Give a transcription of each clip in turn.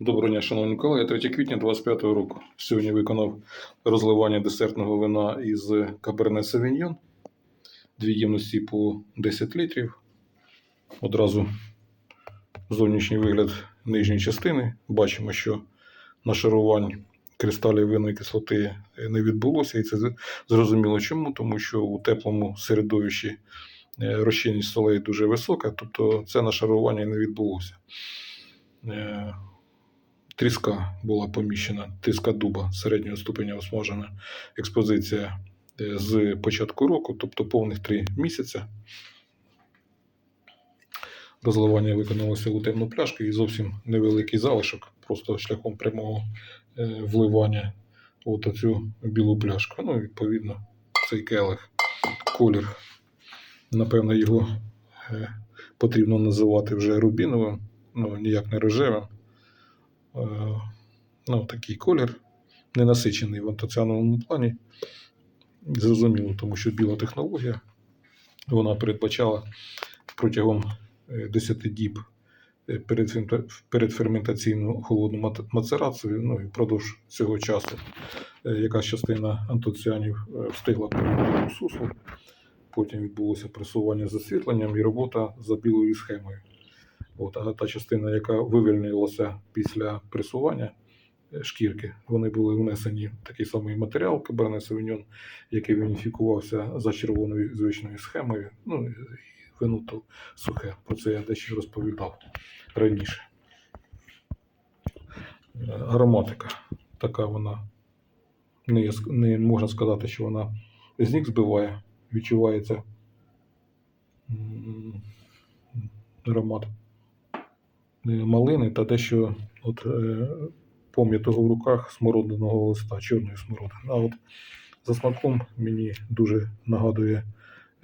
Доброго дня, шановні колеги. 3 квітня 25 року. Сьогодні виконав розливання десертного вина із Cabernet Sauvignon. Дві ємності по 10 літрів. Одразу зовнішній вигляд нижньої частини. Бачимо, що нашарувань кристалів винної кислоти не відбулося. І це зрозуміло чому, тому що у теплому середовищі е, розчинність солей дуже висока, тобто це нашарування не відбулося. Тріска була поміщена, тріска дуба середнього ступеня осмажена експозиція е, з початку року, тобто повних три місяця. Розливання виконалося у темну пляшку і зовсім невеликий залишок, просто шляхом прямого е, вливання от цю білу пляшку. Ну, відповідно, цей келих, колір. Напевно, його е, потрібно називати вже рубіновим, ну ніяк не рожевим. Е, ну, такий колір, ненасичений в антоціановому плані. Зрозуміло, тому що біла технологія вона передбачала протягом е, 10 діб е, перед, фермента- передферментаційну холодну мацерацію, ну і впродовж цього часу е, якась частина антоціанів е, встигла перейти у сусло. Потім відбулося пресування з освітленням і робота за білою схемою. От, а та частина, яка вивільнилася після пресування е, шкірки, вони були внесені в такий самий матеріал Cabernet Sauvignon, який вініфікувався за червоною звичною схемою. Ну і вино то сухе. Про це я дещо розповідав раніше. Е, Ароматика така вона. Не, не можна сказати, що вона з збиває, відчувається аромат малини та дещо от, е, пом'ятого в руках смородиного листа, чорної смородини. А от за смаком мені дуже нагадує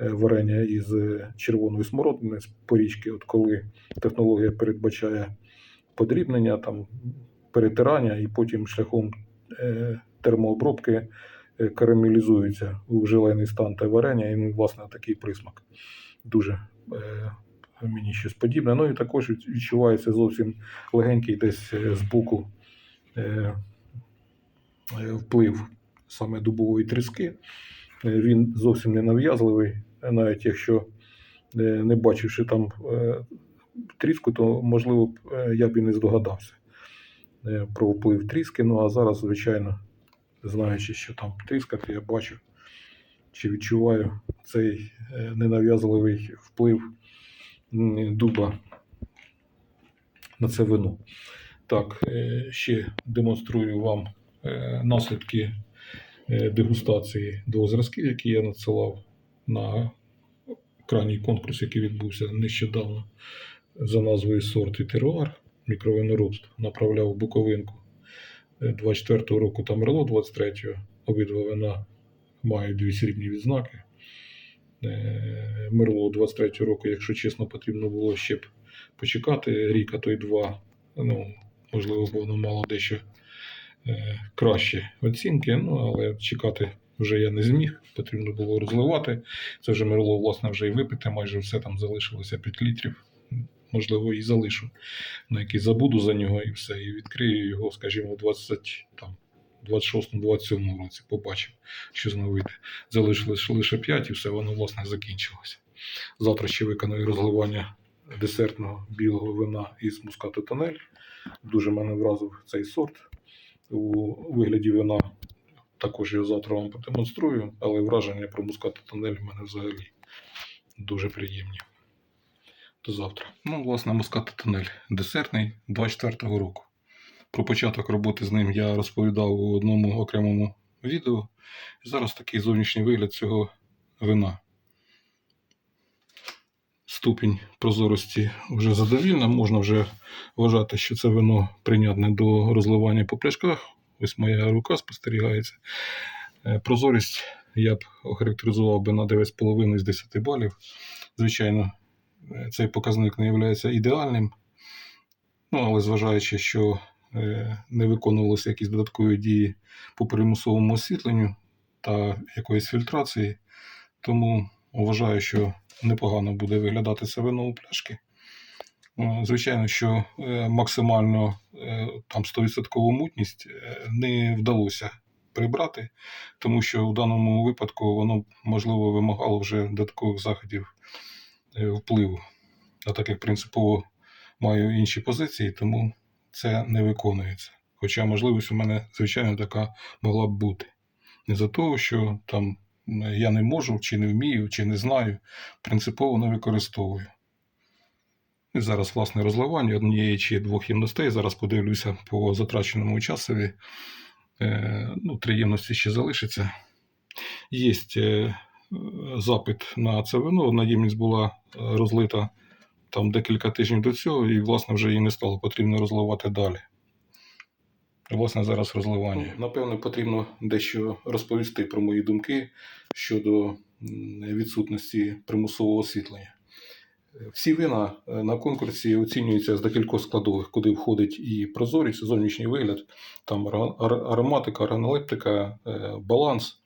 е, варення із е, червоної смородини з порічки, от коли технологія передбачає подрібнення, там, перетирання і потім шляхом е, термообробки е, карамелізується у желейний стан та варення, і ну, власне такий присмак. Дуже е, мені щось подібне. Ну і також відчувається зовсім легенький десь е, з боку е, е, вплив саме дубової тріски. Він зовсім не нав'язливий, навіть якщо не бачивши там тріску, то можливо я б і не здогадався про вплив тріски. Ну а зараз, звичайно, знаючи, що там тріска, то я бачу чи відчуваю цей ненав'язливий вплив дуба на це вино. Так, е, ще демонструю вам е, наслідки е, дегустації двох зразків, які я надсилав на крайній конкурс, який відбувся нещодавно за назвою Сорт і теруар мікровиноробство. Направляв Буковинку е, 24-го року та Мерло 23-го. Обидва вина мають дві срібні відзнаки. Е, Мерло 23-го року, якщо чесно, потрібно було ще б почекати рік, а то й два. Ну, можливо, бо воно мало дещо е, кращі оцінки, ну, але чекати вже я не зміг, потрібно було розливати. Це вже мерло, власне, вже і випити, майже все там залишилося 5 літрів. Можливо, і залишу на який забуду за нього і все. І відкрию його, скажімо, в 20, там, 26-27 році. Побачив, що з нього вийде. Залишилось лише 5 і все, воно, власне, закінчилося. Завтра ще виконую розливання десертного білого вина із мускату тонель. Дуже мене вразив цей сорт у вигляді вина. Також його завтра вам продемонструю, але враження про мускату тонель в мене взагалі дуже приємні. До завтра. Ну, власне, мускату тонель десертний 24-го року. Про початок роботи з ним я розповідав у одному окремому відео. Зараз такий зовнішній вигляд цього вина. Ступінь прозорості вже задовільна. Можна вже вважати, що це вино прийнятне до розливання по пляшках. Ось моя рука спостерігається. Е, Прозорість я б охарактеризував би на 9,5 з 10 балів. Звичайно, е, цей показник не є ідеальним. Ну, але зважаючи, що не виконувалися якісь додаткові дії по примусовому освітленню та якоїсь фільтрації, тому вважаю, що непогано буде виглядати це вино у пляшки. Е, Звичайно, що е, максимально е, там 100% мутність е, не вдалося прибрати, тому що в даному випадку воно можливо вимагало вже додаткових заходів е, впливу. А так як принципово маю інші позиції, тому це не виконується. Хоча можливість у мене, звичайно, така могла б бути. Не за того, що там я не можу, чи не вмію, чи не знаю, принципово не використовую. І зараз, власне, розливання однієї чи двох ємностей. Зараз подивлюся по затраченому часові. Е, ну, три ємності ще залишиться. Є е, запит на це вино. Одна ємність була е, розлита там декілька тижнів до цього, і, власне, вже її не стало потрібно розливати далі. Власне, зараз розливання. Напевно, потрібно дещо розповісти про мої думки щодо відсутності примусового освітлення. Всі вина е, на конкурсі оцінюються з декількох складових, куди входить і прозорість, і зовнішній вигляд, там ароматика, органолептика, е, баланс.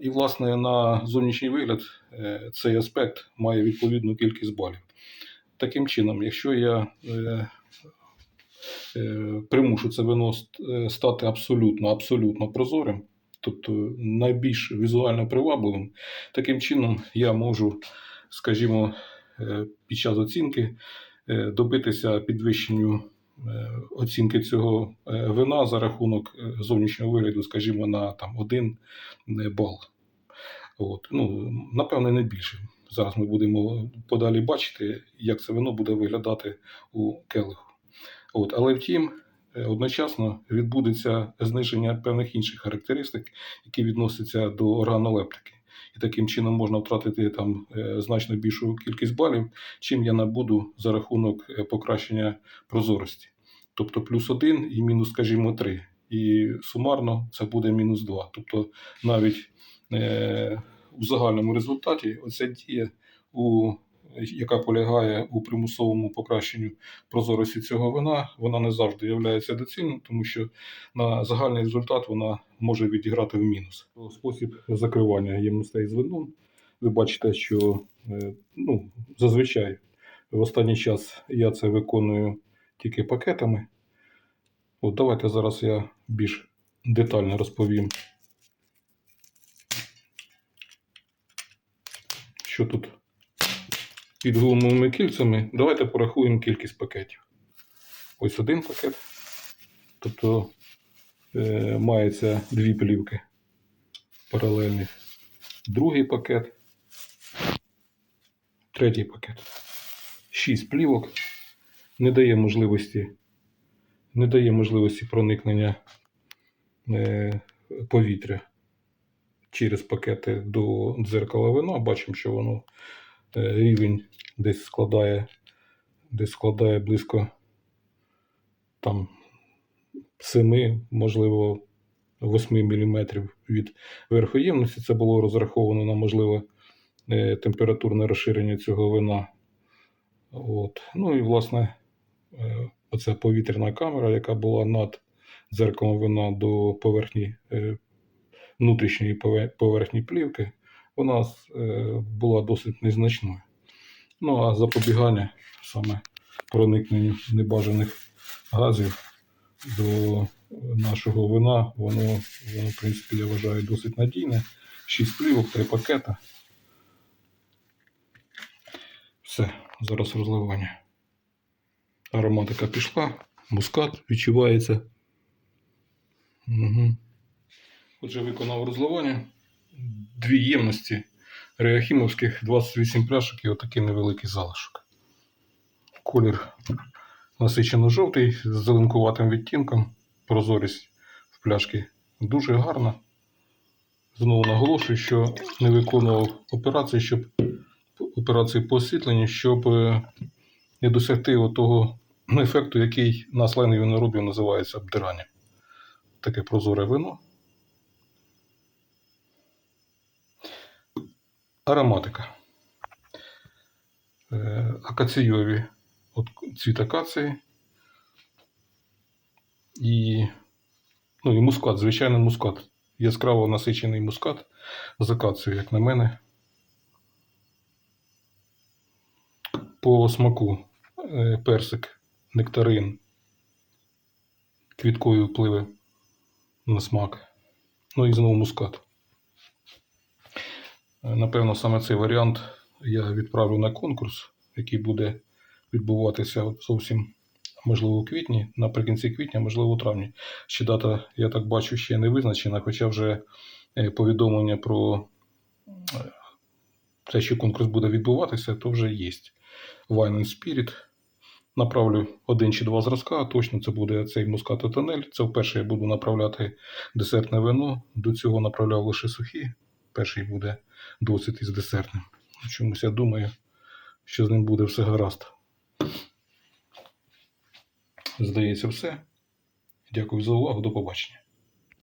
І, власне, на зовнішній вигляд е, цей аспект має відповідну кількість балів. Таким чином, якщо я е, е, примушу це вино е, стати абсолютно, абсолютно прозорим, тобто найбільш візуально привабливим, таким чином я можу, скажімо, е, під час оцінки е, добитися підвищенню оцінки цього вина за рахунок зовнішнього вигляду, скажімо, на там, один бал. От. Ну, напевне, не більше. Зараз ми будемо подалі бачити, як це вино буде виглядати у келиху. От. Але втім, е, одночасно відбудеться зниження певних інших характеристик, які відносяться до органолептики. І таким чином можна втратити там е, значно більшу кількість балів, чим я набуду за рахунок е, покращення прозорості. Тобто плюс один і мінус, скажімо, три. І сумарно це буде мінус два. Тобто навіть у загальному результаті оця дія, у, яка полягає у примусовому покращенню прозорості цього вина, вона не завжди є доцільною, тому що на загальний результат вона може відіграти в мінус. Спосіб закривання ємностей з вином. Ви бачите, що е, ну, зазвичай в останній час я це виконую тільки пакетами. От давайте зараз я більш детально розповім, що тут під гумовими кільцями. Давайте порахуємо кількість пакетів. Ось один пакет. Тобто е, мається дві плівки паралельних. Другий пакет. Третій пакет. Шість плівок. Не дає можливості, не дає можливості проникнення е, повітря через пакети до дзеркала вина. Бачимо, що воно е, рівень десь складає, десь складає близько там 7, можливо, 8 мм від верхоємності. Це було розраховано на можливе температурне розширення цього вина. От. Ну і, власне, е, оця повітряна камера, яка була над дзеркалом вина до поверхні, е, внутрішньої поверхні плівки, вона е, була досить незначною. Ну а запобігання саме проникненню небажаних газів до нашого вина, воно, воно, в принципі, я вважаю, досить надійне. Шість плівок, три пакета. Все, зараз розливання. Ароматика пішла, мускат відчувається. Угу. Отже, виконав розливання. Дві ємності реахімовських 28 пляшок і отакий невеликий залишок. Колір насичено жовтий з зеленкуватим відтінком. Прозорість в пляшки дуже гарна. Знову наголошую, що не виконував операції, щоб операції по освітленню, щоб е, не досягти того ефекту, який на сленгі виноробів називається обдирання. Таке прозоре вино. Ароматика. Е, Акаційові цвіт акації. І, ну, і мускат, звичайний мускат. Яскраво насичений мускат з акацією, як на мене. По смаку е, персик, нектарин, квіткою впливи на смак. Ну і знову мускат. Напевно, саме цей варіант я відправлю на конкурс, який буде відбуватися зовсім можливо у квітні, наприкінці квітня, можливо, у травні. Ще дата, я так бачу, ще не визначена, хоча вже е, повідомлення про е, те, що конкурс буде відбуватися, то вже є. Wine and Spirit. Направлю один чи два зразка. Точно це буде цей мускат і тонель. Це вперше я буду направляти десертне вино. До цього направляв лише сухі. Перший буде досить із десертним. Чомусь я думаю, що з ним буде все гаразд. Здається, все. Дякую за увагу. До побачення.